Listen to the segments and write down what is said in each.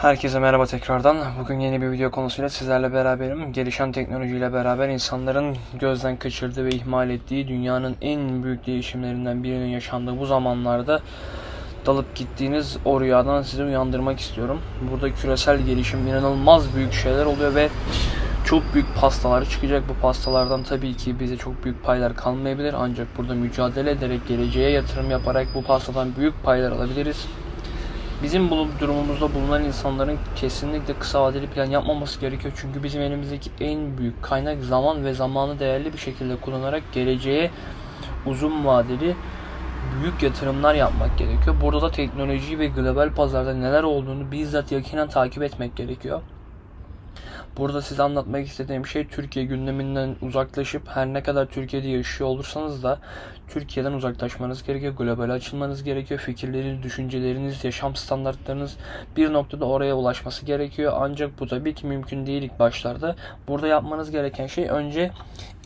Herkese merhaba tekrardan. Bugün yeni bir video konusuyla sizlerle beraberim. Gelişen teknolojiyle beraber insanların gözden kaçırdığı ve ihmal ettiği dünyanın en büyük değişimlerinden birinin yaşandığı bu zamanlarda dalıp gittiğiniz o rüyadan sizi uyandırmak istiyorum. Burada küresel gelişim inanılmaz büyük şeyler oluyor ve çok büyük pastalar çıkacak. Bu pastalardan tabii ki bize çok büyük paylar kalmayabilir. Ancak burada mücadele ederek, geleceğe yatırım yaparak bu pastadan büyük paylar alabiliriz. Bizim bu durumumuzda bulunan insanların kesinlikle kısa vadeli plan yapmaması gerekiyor. Çünkü bizim elimizdeki en büyük kaynak zaman ve zamanı değerli bir şekilde kullanarak geleceğe uzun vadeli büyük yatırımlar yapmak gerekiyor. Burada da teknoloji ve global pazarda neler olduğunu bizzat yakinen takip etmek gerekiyor. Burada size anlatmak istediğim şey Türkiye gündeminden uzaklaşıp her ne kadar Türkiye'de yaşıyor olursanız da Türkiye'den uzaklaşmanız gerekiyor. Globale açılmanız gerekiyor. Fikirleriniz, düşünceleriniz, yaşam standartlarınız bir noktada oraya ulaşması gerekiyor. Ancak bu tabii ki mümkün değil ilk başlarda. Burada yapmanız gereken şey önce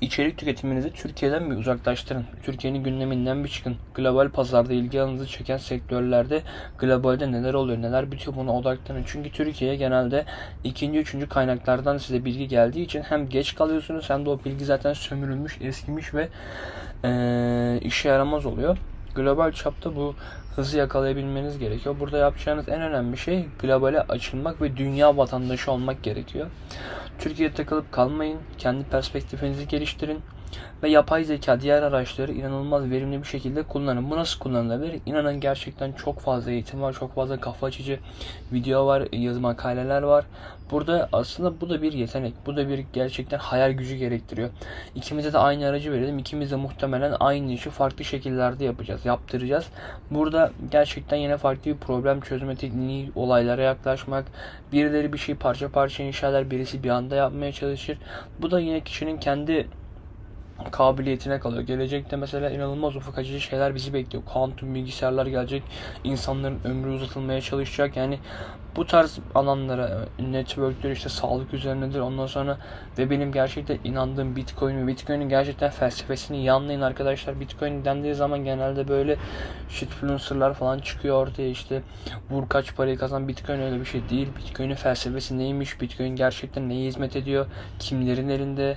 içerik tüketiminizi Türkiye'den bir uzaklaştırın. Türkiye'nin gündeminden bir çıkın. Global pazarda ilgi alanınızı çeken sektörlerde globalde neler oluyor, neler bitiyor buna odaklanın. Çünkü Türkiye'ye genelde ikinci, üçüncü kaynaklardan size bilgi geldiği için hem geç kalıyorsunuz hem de o bilgi zaten sömürülmüş, eskimiş ve eee, işe yaramaz oluyor. Global çapta bu hızı yakalayabilmeniz gerekiyor. Burada yapacağınız en önemli şey globale açılmak ve dünya vatandaşı olmak gerekiyor. Türkiye'de takılıp kalmayın. Kendi perspektifinizi geliştirin. Ve yapay zeka diğer araçları inanılmaz verimli bir şekilde kullanın. Bu nasıl kullanılabilir? İnanın gerçekten çok fazla eğitim var. Çok fazla kafa açıcı video var. Yazı makaleler var. Burada aslında bu da bir yetenek. Bu da bir gerçekten hayal gücü gerektiriyor. İkimize de aynı aracı verelim. İkimiz de muhtemelen aynı işi farklı şekillerde yapacağız. Yaptıracağız. Burada gerçekten yine farklı bir problem çözme tekniği, olaylara yaklaşmak. Birileri bir şey parça parça inşa eder. Birisi bir anda yapmaya çalışır. Bu da yine kişinin kendi kabiliyetine kalıyor. Gelecekte mesela inanılmaz ufak açıcı şeyler bizi bekliyor. Kuantum bilgisayarlar gelecek. İnsanların ömrü uzatılmaya çalışacak. Yani bu tarz alanlara network'tür işte sağlık üzerinedir ondan sonra ve benim gerçekten inandığım Bitcoin ve Bitcoin'in gerçekten felsefesini iyi anlayın arkadaşlar. Bitcoin dendiği zaman genelde böyle shitfluencer'lar falan çıkıyor ortaya işte vur kaç parayı kazan Bitcoin öyle bir şey değil. Bitcoin'in felsefesi neymiş? Bitcoin gerçekten neye hizmet ediyor? Kimlerin elinde?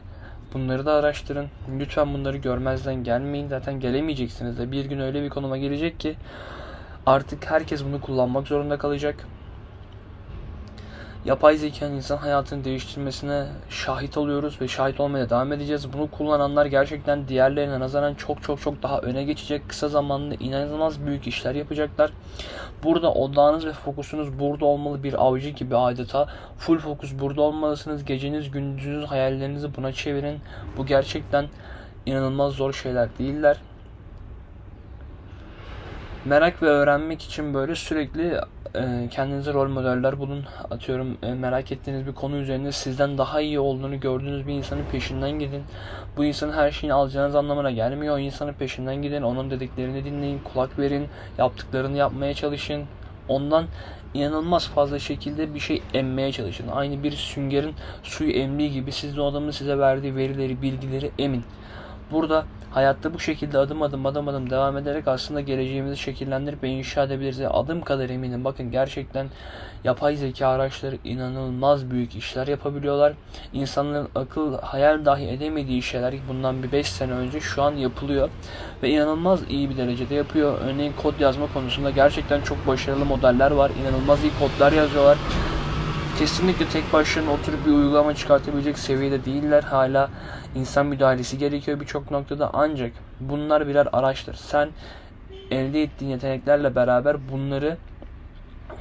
Bunları da araştırın. Lütfen bunları görmezden gelmeyin. Zaten gelemeyeceksiniz de. Bir gün öyle bir konuma gelecek ki artık herkes bunu kullanmak zorunda kalacak. Yapay zekanın insan hayatını değiştirmesine şahit oluyoruz ve şahit olmaya devam edeceğiz. Bunu kullananlar gerçekten diğerlerine nazaran çok çok çok daha öne geçecek. Kısa zamanda inanılmaz büyük işler yapacaklar. Burada odağınız ve fokusunuz burada olmalı bir avcı gibi adeta. Full fokus burada olmalısınız. Geceniz, gündüzünüz, hayallerinizi buna çevirin. Bu gerçekten inanılmaz zor şeyler değiller merak ve öğrenmek için böyle sürekli e, kendinize rol modeller bulun. Atıyorum e, merak ettiğiniz bir konu üzerinde sizden daha iyi olduğunu gördüğünüz bir insanın peşinden gidin. Bu insanın her şeyini alacağınız anlamına gelmiyor. O insanın peşinden gidin. Onun dediklerini dinleyin. Kulak verin. Yaptıklarını yapmaya çalışın. Ondan inanılmaz fazla şekilde bir şey emmeye çalışın. Aynı bir süngerin suyu emdiği gibi siz de o adamın size verdiği verileri, bilgileri emin. Burada hayatta bu şekilde adım adım adım adım devam ederek aslında geleceğimizi şekillendirip ve inşa edebiliriz. Adım kadar eminim. Bakın gerçekten yapay zeka araçları inanılmaz büyük işler yapabiliyorlar. İnsanların akıl hayal dahi edemediği şeyler bundan bir 5 sene önce şu an yapılıyor. Ve inanılmaz iyi bir derecede yapıyor. Örneğin kod yazma konusunda gerçekten çok başarılı modeller var. İnanılmaz iyi kodlar yazıyorlar kesinlikle tek başlarına oturup bir uygulama çıkartabilecek seviyede değiller. Hala insan müdahalesi gerekiyor birçok noktada ancak bunlar birer araçtır. Sen elde ettiğin yeteneklerle beraber bunları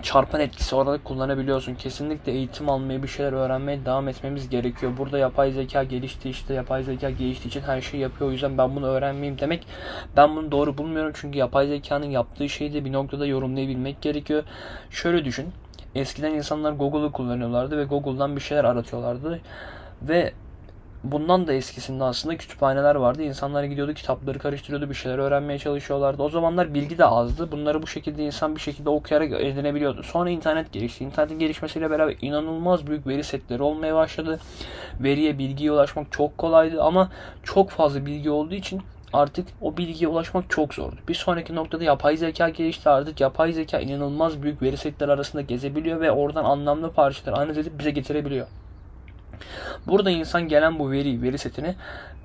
çarpan etkisi olarak kullanabiliyorsun. Kesinlikle eğitim almaya, bir şeyler öğrenmeye devam etmemiz gerekiyor. Burada yapay zeka gelişti işte yapay zeka geliştiği için her şeyi yapıyor. O yüzden ben bunu öğrenmeyeyim demek ben bunu doğru bulmuyorum. Çünkü yapay zekanın yaptığı şeyi de bir noktada yorumlayabilmek gerekiyor. Şöyle düşün. Eskiden insanlar Google'u kullanıyorlardı ve Google'dan bir şeyler aratıyorlardı. Ve bundan da eskisinde aslında kütüphaneler vardı. İnsanlar gidiyordu kitapları karıştırıyordu bir şeyler öğrenmeye çalışıyorlardı. O zamanlar bilgi de azdı. Bunları bu şekilde insan bir şekilde okuyarak edinebiliyordu. Sonra internet gelişti. İnternetin gelişmesiyle beraber inanılmaz büyük veri setleri olmaya başladı. Veriye, bilgiye ulaşmak çok kolaydı ama çok fazla bilgi olduğu için artık o bilgiye ulaşmak çok zordu. Bir sonraki noktada yapay zeka gelişti artık. Yapay zeka inanılmaz büyük veri setleri arasında gezebiliyor ve oradan anlamlı parçaları analiz edip bize getirebiliyor. Burada insan gelen bu veri, veri setini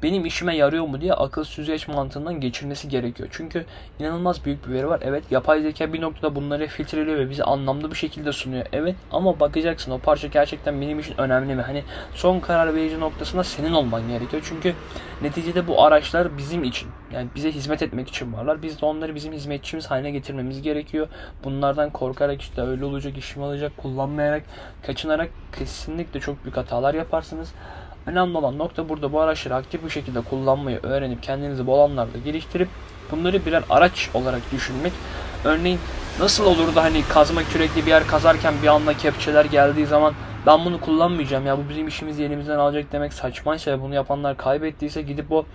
benim işime yarıyor mu diye akıl süzgeç mantığından geçirmesi gerekiyor. Çünkü inanılmaz büyük bir veri var. Evet yapay zeka bir noktada bunları filtreliyor ve bize anlamlı bir şekilde sunuyor. Evet ama bakacaksın o parça gerçekten benim için önemli mi? Hani son karar verici noktasında senin olman gerekiyor. Çünkü neticede bu araçlar bizim için. Yani bize hizmet etmek için varlar. Biz de onları bizim hizmetçimiz haline getirmemiz gerekiyor. Bunlardan korkarak işte öyle olacak, işim olacak, kullanmayarak, kaçınarak kesinlikle çok büyük hatalar yaparsınız. Önemli olan nokta burada bu araçları aktif bir şekilde kullanmayı öğrenip kendinizi bu alanlarda geliştirip bunları birer araç olarak düşünmek. Örneğin nasıl olur da hani kazma kürekli bir yer kazarken bir anda kepçeler geldiği zaman ben bunu kullanmayacağım ya bu bizim işimizi elimizden alacak demek saçmaysa ve bunu yapanlar kaybettiyse gidip o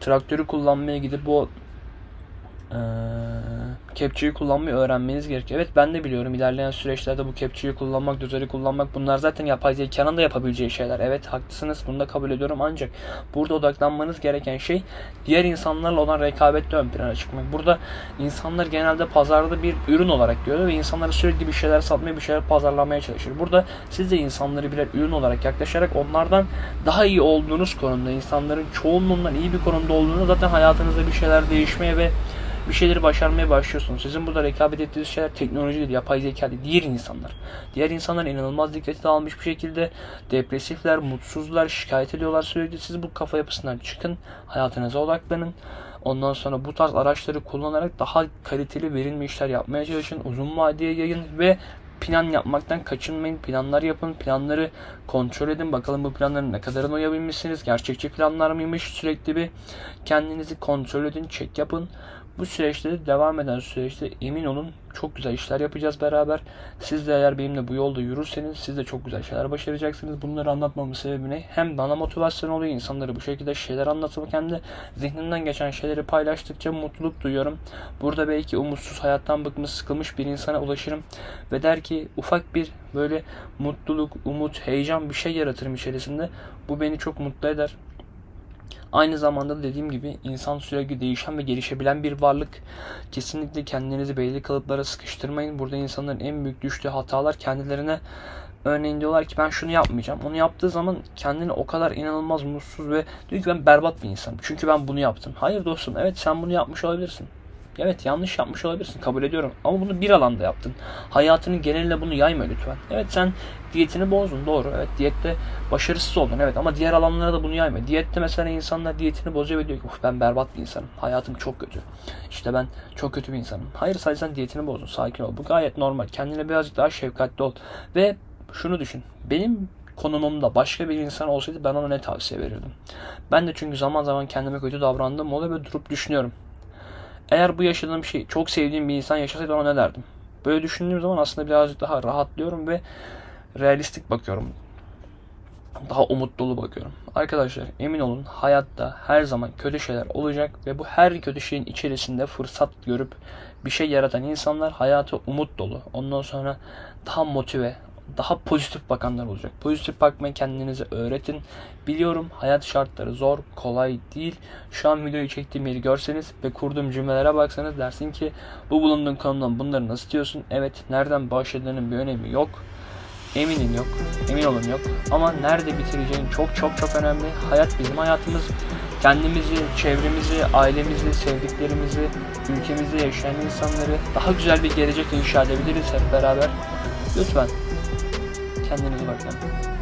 traktörü kullanmaya gidip o eee kepçeyi kullanmayı öğrenmeniz gerekiyor. Evet ben de biliyorum ilerleyen süreçlerde bu kepçeyi kullanmak, dozeri kullanmak bunlar zaten yapay zekanın da yapabileceği şeyler. Evet haklısınız bunu da kabul ediyorum ancak burada odaklanmanız gereken şey diğer insanlarla olan rekabetle ön plana çıkmak. Burada insanlar genelde pazarda bir ürün olarak görüyor ve insanlara sürekli bir şeyler satmaya, bir şeyler pazarlamaya çalışır. Burada siz de insanları birer ürün olarak yaklaşarak onlardan daha iyi olduğunuz konumda, insanların çoğunluğundan iyi bir konumda olduğunu zaten hayatınızda bir şeyler değişmeye ve bir şeyleri başarmaya başlıyorsunuz. Sizin burada rekabet ettiğiniz şeyler teknoloji değil, yapay zeka değil, diğer insanlar. Diğer insanlar inanılmaz dikkati dağılmış bir şekilde depresifler, mutsuzlar, şikayet ediyorlar sürekli. Siz bu kafa yapısından çıkın, hayatınıza odaklanın. Ondan sonra bu tarz araçları kullanarak daha kaliteli verimli işler yapmaya çalışın. Uzun vadeye yayın ve plan yapmaktan kaçınmayın. Planlar yapın. Planları kontrol edin. Bakalım bu planların ne kadarını uyabilmişsiniz. Gerçekçi planlar mıymış? Sürekli bir kendinizi kontrol edin. Check yapın. Bu süreçte de devam eden süreçte emin olun çok güzel işler yapacağız beraber. Siz de eğer benimle bu yolda yürürseniz siz de çok güzel şeyler başaracaksınız. Bunları anlatmamın sebebi ne? Hem bana motivasyon oluyor insanlara bu şekilde şeyler anlatmak hem de zihnimden geçen şeyleri paylaştıkça mutluluk duyuyorum. Burada belki umutsuz, hayattan bıkmış, sıkılmış bir insana ulaşırım ve der ki ufak bir böyle mutluluk, umut, heyecan bir şey yaratırım içerisinde. Bu beni çok mutlu eder. Aynı zamanda da dediğim gibi insan sürekli değişen ve gelişebilen bir varlık. Kesinlikle kendinizi belli kalıplara sıkıştırmayın. Burada insanların en büyük düştüğü hatalar kendilerine Örneğin diyorlar ki ben şunu yapmayacağım. Onu yaptığı zaman kendini o kadar inanılmaz mutsuz ve diyor ki ben berbat bir insanım. Çünkü ben bunu yaptım. Hayır dostum evet sen bunu yapmış olabilirsin. Evet yanlış yapmış olabilirsin kabul ediyorum ama bunu bir alanda yaptın. Hayatının geneline bunu yayma lütfen. Evet sen diyetini bozdun doğru. Evet diyette başarısız oldun evet ama diğer alanlara da bunu yayma. Diyette mesela insanlar diyetini bozuyor ve diyor ki "Uf, ben berbat bir insanım. Hayatım çok kötü. İşte ben çok kötü bir insanım. Hayır sadece sen diyetini bozdun. Sakin ol. Bu gayet normal. Kendine birazcık daha şefkatli ol. Ve şunu düşün. Benim konumumda başka bir insan olsaydı ben ona ne tavsiye verirdim? Ben de çünkü zaman zaman kendime kötü davrandığım oluyor ve durup düşünüyorum. Eğer bu yaşadığım şey çok sevdiğim bir insan yaşasaydı ona ne derdim? Böyle düşündüğüm zaman aslında birazcık daha rahatlıyorum ve realistik bakıyorum. Daha umut dolu bakıyorum. Arkadaşlar emin olun hayatta her zaman kötü şeyler olacak ve bu her kötü şeyin içerisinde fırsat görüp bir şey yaratan insanlar hayata umut dolu. Ondan sonra daha motive, daha pozitif bakanlar olacak. Pozitif bakmayı kendinize öğretin. Biliyorum hayat şartları zor, kolay değil. Şu an videoyu çektiğim yeri görseniz ve kurduğum cümlelere baksanız dersin ki bu bulunduğun konumdan bunları nasıl diyorsun? Evet, nereden başladığının bir önemi yok. Eminim yok, emin olun yok. Ama nerede bitireceğin çok çok çok önemli. Hayat bizim hayatımız. Kendimizi, çevremizi, ailemizi, sevdiklerimizi, ülkemizde yaşayan insanları daha güzel bir gelecek inşa edebiliriz hep beraber. Lütfen kendinize bakın.